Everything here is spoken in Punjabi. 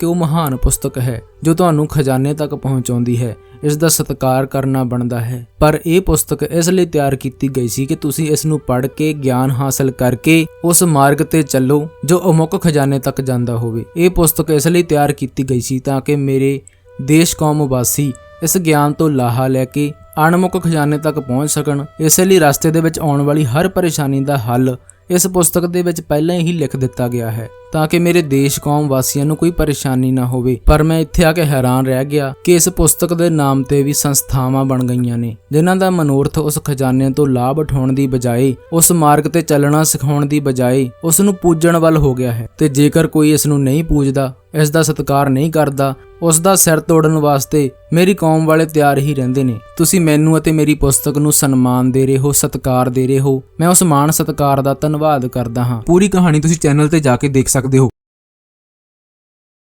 ਕਿ ਉਹ ਮਹਾਨ ਪੁਸਤਕ ਹੈ, ਜੋ ਤੁਹਾਨੂੰ ਖਜ਼ਾਨੇ ਤੱਕ ਪਹੁੰਚਾਉਂਦੀ ਹੈ, ਇਸ ਦਾ ਸਤਿਕਾਰ ਕਰਨਾ ਬਣਦਾ ਹੈ। ਪਰ ਇਹ ਪੁਸਤਕ ਇਸ ਲਈ ਤਿਆਰ ਕੀਤੀ ਗਈ ਸੀ ਕਿ ਤੁਸੀਂ ਇਸ ਨੂੰ ਪੜ੍ਹ ਕੇ ਗਿਆਨ ਹਾਸਲ ਕਰਕੇ ਉਸ ਮਾਰਗ ਤੇ ਚੱਲੋ, ਜੋ ਅਮੁੱਕ ਖਜ਼ਾਨੇ ਤੱਕ ਜਾਂਦਾ ਹੋਵੇ। ਇਹ ਪੁਸਤਕ ਇਸ ਲਈ ਤਿਆਰ ਕੀਤੀ ਗਈ ਸੀ ਤਾਂ ਕਿ ਮੇਰੇ ਦੇਸ਼ ਕੌਮ ਵਾਸੀ ਇਸ ਗਿਆਨ ਤੋਂ ਲਾਹਾ ਲੈ ਕੇ ਅਣਮੁੱਕ ਖਜ਼ਾਨੇ ਤੱਕ ਪਹੁੰਚ ਸਕਣ। ਇਸੇ ਲਈ ਰਸਤੇ ਦੇ ਵਿੱਚ ਆਉਣ ਵਾਲੀ ਹਰ ਪਰੇਸ਼ਾਨੀ ਦਾ ਹੱਲ ਇਸ ਪੁਸਤਕ ਦੇ ਵਿੱਚ ਪਹਿਲਾਂ ਹੀ ਲਿਖ ਦਿੱਤਾ ਗਿਆ ਹੈ। ਤਾਂ ਕਿ ਮੇਰੇ ਦੇਸ਼ ਕੌਮ ਵਾਸੀਆਂ ਨੂੰ ਕੋਈ ਪਰੇਸ਼ਾਨੀ ਨਾ ਹੋਵੇ। ਪਰ ਮੈਂ ਇੱਥੇ ਆ ਕੇ ਹੈਰਾਨ ਰਹਿ ਗਿਆ ਕਿ ਇਸ ਪੁਸਤਕ ਦੇ ਨਾਮ ਤੇ ਵੀ ਸੰਸਥਾਵਾਂ ਬਣ ਗਈਆਂ ਨੇ, ਜਿਨ੍ਹਾਂ ਦਾ ਮਨੋਰਥ ਉਸ ਖਜ਼ਾਨੇ ਤੋਂ ਲਾਭ ਉਠਾਉਣ ਦੀ ਬਜਾਏ, ਉਸ ਮਾਰਗ ਤੇ ਚੱਲਣਾ ਸਿਖਾਉਣ ਦੀ ਬਜਾਏ ਉਸ ਨੂੰ ਪੂਜਣ ਵੱਲ ਹੋ ਗਿਆ ਹੈ। ਤੇ ਜੇਕਰ ਕੋਈ ਇਸ ਨੂੰ ਨਹੀਂ ਪੂਜਦਾ, ਇਸ ਦਾ ਸਤਿਕਾਰ ਨਹੀਂ ਕਰਦਾ, ਉਸ ਦਾ ਸਿਰ ਤੋੜਨ ਵਾਸਤੇ ਮੇਰੀ ਕੌਮ ਵਾਲੇ ਤਿਆਰ ਹੀ ਰਹਿੰਦੇ ਨੇ। ਤੁਸੀਂ ਮੈਨੂੰ ਅਤੇ ਮੇਰੀ ਪੁਸਤਕ ਨੂੰ ਸਨਮਾਨ ਦੇ ਰਹੇ ਹੋ, ਸਤਿਕਾਰ ਦੇ ਰਹੇ ਹੋ, ਮੈਂ ਉਸ ਮਾਣ ਸਤਿਕਾਰ ਦਾ ਧੰਨਵਾਦ ਕਰਦਾ ਹਾਂ। ਪੂਰੀ ਕਹਾਣੀ ਤੁਸੀਂ ਚੈਨਲ ਤੇ ਜਾ ਕੇ ਦੇਖ ਸਕਦੇ ਸਕਦੇ ਹੋ।